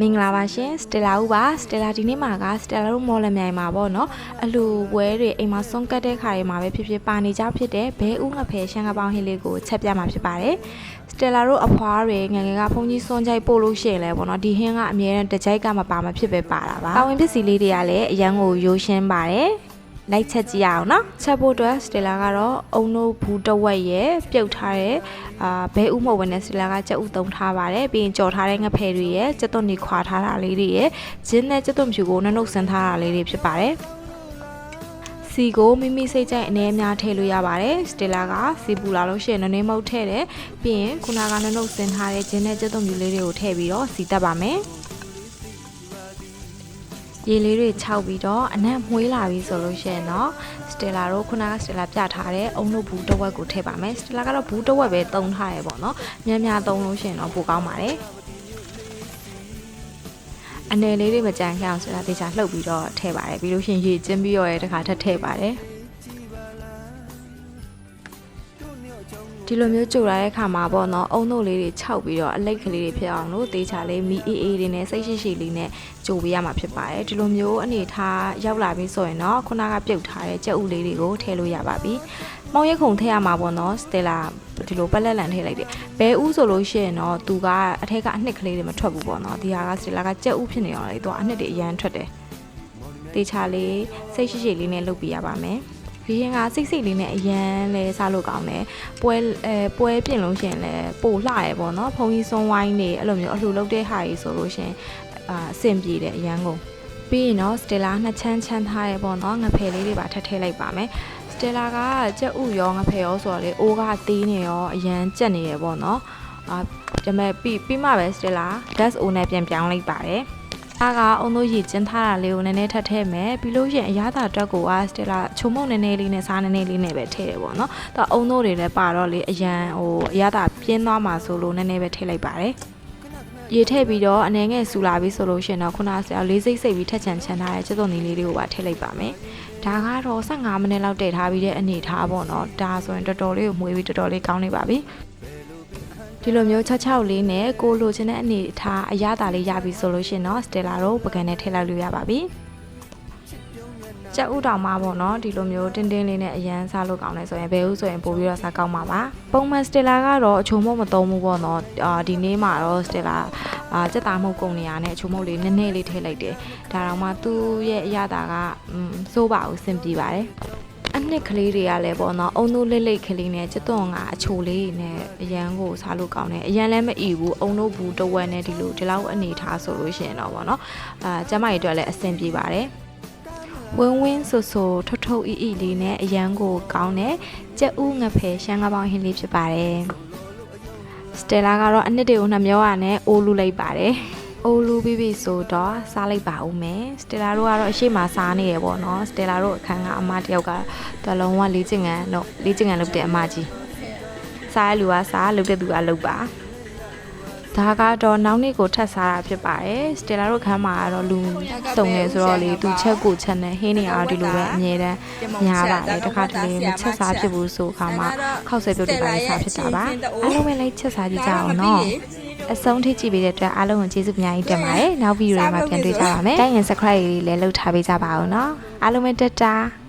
မင်္ဂလာပါရှင်စတေလာဦးပါစတေလာဒီနေ့မှာကစတေလာတို့မော်လမြိုင်မှာပေါ့နော်အလူဝဲတွေအိမ်မှာစွန့်ကတ်တဲ့ခါတွေမှာပဲဖြစ်ဖြစ်ပါနေကြဖြစ်တဲ့ဘဲဦးငဖယ်ရှန်ကပေါင်းဟင်းလေးကိုချက်ပြမှာဖြစ်ပါတယ်စတေလာတို့အဖွားတွေငယ်ငယ်ကဖုန်ကြီးစွန့်ကြိုက်ပို့လို့ရှိရင်လဲပေါ့နော်ဒီဟင်းကအမြဲတမ်းတစ်ကြိုက်ကမပါမဖြစ်ပဲပါတာပါပါဝင်ပစ္စည်းလေးတွေကလည်းအရန်ကိုရိုးရှင်းပါတယ် လိုက်ချက်ကြည့်ရအောင်နော်ချက်ဖို့အတွက်စတေလာကတော့အုံနို့ဘူးတစ်ဝက်ရဲ့ပြုတ်ထားတဲ့အာဘဲဥမဟုတ်ဝင်တဲ့စတေလာကကြက်ဥသုံးထားပါတယ်ပြီးရင်ကြော်ထားတဲ့ငဖယ်တွေရဲ့ကြက်သွန်နီခွာထားတာလေးတွေရဲ့ဂျင်းနဲ့ကြက်သွန်ဖြူကိုနှုတ်နှုတ်ဆန်းထားတာလေးတွေဖြစ်ပါတယ်စီကိုမိမိစိတ်ကြိုက်အနေအများထည့်လို့ရပါတယ်စတေလာကစီပူလာလို့ရှိရင်နည်းနည်းမဟုတ်ထည့်တယ်ပြီးရင်ခုနကနှုတ်နှုတ်ဆန်းထားတဲ့ဂျင်းနဲ့ကြက်သွန်ဖြူလေးတွေကိုထည့်ပြီးတော့စီတက်ပါမယ် ရေလေးတွေခြောက်ပြီးတော့အနံ့မွှေးလာပြီဆိုလို့ရှိရင်တော့စတေလာတို့ခုနကစတေလာပြထားတဲ့အုံတို့ဘူးတစ်ဝက်ကိုထည့်ပါမယ်စတေလာကတော့ဘူးတစ်ဝက်ပဲတုံးထားရပေါ့နော်များများတုံးလို့ရှိရင်တော့ပိုကောင်းပါတယ်အနေလေးတွေမကြမ်းခအောင်ဆိုတာတေချာလှုပ်ပြီးတော့ထည့်ပါတယ်ပြီးလို့ရှိရင်ရေကျင်းပြီးတော့ရတဲ့ခါထပ်ထည့်ပါတယ် ဒီလိုမျိုးကြိုရတဲ့ခါမှာပေါ့နော်အုံတို့လေးတွေခြောက်ပြီးတော့အလိတ်ကလေးတွေဖြစ်အောင်လို့တေချာလေးမီအေးအေးလေးနဲ့စိတ်ရှိရှိလေးနဲ့ကြိုပေးရမှာဖြစ်ပါတယ်ဒီလိုမျိုးအနေထားရောက်လာပြီဆိုရင်တော့ခုနကပြုတ်ထားတဲ့ကြက်ဥလေးတွေကိုထည့်လို့ရပါပြီ။မောင်ရက်ခုံထည့်ရမှာပေါ့နော်စတေလာဒီလိုပက်လက်လန်ထည့်လိုက်တယ်။ဘဲဥဆိုလို့ရှိရင်တော့သူကအထက်ကအနှစ်ကလေးတွေမထွက်ဘူးပေါ့နော်။ဒီဟာကစတေလာကကြက်ဥဖြစ်နေအောင်လေသူကအနှစ်တွေအရန်ထွက်တယ်။တေချာလေးစိတ်ရှိရှိလေးနဲ့လုပ်ပြရပါမယ်။ ဘီရင်ကစိတ်စိတ်လေးနဲ့အရန်လဲစားလို့ကောင်းတယ်ပွဲအဲပွဲပြင်လို့ရှိရင်လဲပို့လှရပေါ့နော်ဖုန်ကြီးစွန်ဝိုင်းနေအဲ့လိုမျိုးအလှလုပ်တဲ့ဟာကြီးဆိုလို့ရှိရင်အာအဆင်ပြေတယ်အရန်ကိုပြီးရင်တော့စတေလာနှစ်ချမ်းချမ်းထားရပေါ့နော်ငဖယ်လေးတွေပါထပ်ထည့်လိုက်ပါမယ်စတေလာကကြက်ဥရောငဖယ်ရောဆိုတော့လေအိုးကသေးနေရောအရန်ကြက်နေရပေါ့နော်အာဒါပေမဲ့ပြီးပြီးမှပဲစတေလာ gas o နဲ့ပြန်ပြောင်းလိုက်ပါတယ် အားကအုံတို့ရည်ကျင်းထားတာလေးကိုနည်းနည်းထပ်ထည့်မယ်ပြီးလို့ရှိရင်အရသာတွက်ကိုကစတေလာချုံမုံနည်းနည်းလေးနဲ့စားနည်းနည်းလေးနဲ့ပဲထည့်ရပေါ့နော်။သူအုံတို့တွေလည်းပါတော့လေအရန်ဟိုအရသာပြင်းသွားမှာဆိုလို့နည်းနည်းပဲထည့်လိုက်ပါတယ်။ရေထည့်ပြီးတော့အနေငယ်ဆူလာပြီဆိုလို့ရှိရင်တော့ခုနကဆရာလေးစိတ်စိတ်ပြီးထက်ချန်ချန်ထားတဲ့ချက်သွန်လေးလေးတွေကိုပါထည့်လိုက်ပါမယ်။ဒါကတော့15မိနစ်လောက်တည်ထားပြီးတဲ့အနေထားပေါ့နော်။ဒါဆိုရင်တော်တော်လေးကိုမှုေးပြီးတော်တော်လေးကောင်းနေပါပြီ။ ဒီလိုမျိုး6 6လေးနဲ့ကိုလိုချင်တဲ့အနေထားအရသာလေးရပြီဆိုလို့ရှိရင်တော့စတေလာတို့ပကံနဲ့ထည့်လိုက်လို့ရပါပြီကြက်ဥတောင်မှပေါ့နော်ဒီလိုမျိုးတင်းတင်းလေးနဲ့အရန်စားလို့ကောင်းတယ်ဆိုရင်ဘယ်ဥဆိုရင်ပို့ပြီးတော့စားကောင်းမှာပါပုံမှန်စတေလာကတော့အချုံမုတ်မသုံးဘူးပေါ့နော်အာဒီနေ့မှာတော့စတေလာအာစက်သားမုတ်ကုန်နေရနဲ့အချုံမုတ်လေးနည်းနည်းလေးထည့်လိုက်တယ်ဒါတော့မှသူ့ရဲ့အရသာကอืมစိုးပါဘူးစင်ပြေပါတယ် အနှစ်ကလေးတွေကလည်းပေါ့နော်အုံတို့လက်လိတ်ကလေးနဲ့ကျွတ်သွန်ကအချိုလေးနဲ့အရန်ကိုစားလို့ကောင်းတယ်အရန်လည်းမအီဘူးအုံတို့ဘူးတဝက်နဲ့ဒီလိုဒီလောက်အနေထားဆိုလို့ရှိရင်တော့ပေါ့နော်အာကျမကြီးအတွက်လည်းအဆင်ပြေပါတယ်ဝင်းဝင်းဆူဆူထွတ်ထုတ်အီအီလေးနဲ့အရန်ကိုကောင်းတဲ့ကြက်ဥငဖယ်ရှမ်းကပေါင်းဟင်းလေးဖြစ်ပါတယ်စတေလာကတော့အနှစ်တွေကိုနှမျောရနဲ့အိုးလူလိုက်ပါတယ် အိုးလူပြီးပြီဆိုတော့စားလိုက်ပါဦးမယ်စတေလာတို့ကတော့အရှိမစားနေရပေါ့နော်စတေလာတို့အခန်းကအမတယောက်ကတော်လုံးဝလေးချင်ကန်တော့လေးချင်ကန်လုပ်တဲ့အမကြီးစားရလူကစားလုပ်တဲ့သူကလုပ်ပါဒါကတော့နောက်နေ့ကိုထပ်စားတာဖြစ်ပါတယ်စတေလာတို့ခန်းမှာကတော့လူတုံနေဆိုတော့လေသူချက်ကိုချက်နဲ့ဟင်းနေအောင်ဒီလိုပဲအမြဲတမ်းညားပါတယ်တခါတလေမချက်စားဖြစ်ဘူးဆိုခါမှာခောက်ဆွဲပြုတ်တွေပါလေးစားဖြစ်တာပါအားလုံးပဲလိုက်ချက်စားကြည့်ကြအောင်နော် အဆုံးထိကြည့်ပေးတဲ့အတွက်အားလုံးကိုကျေးဇူးအများကြီးတင်ပါတယ်နောက်ဗီဒီယိုတွေမှာပြန်တွေ့ကြပါမယ်။တိုင်းရင် subscribe လေးလည်းလုပ်ထားပေးကြပါဦးနော်။အားလုံးပဲတက်တာ။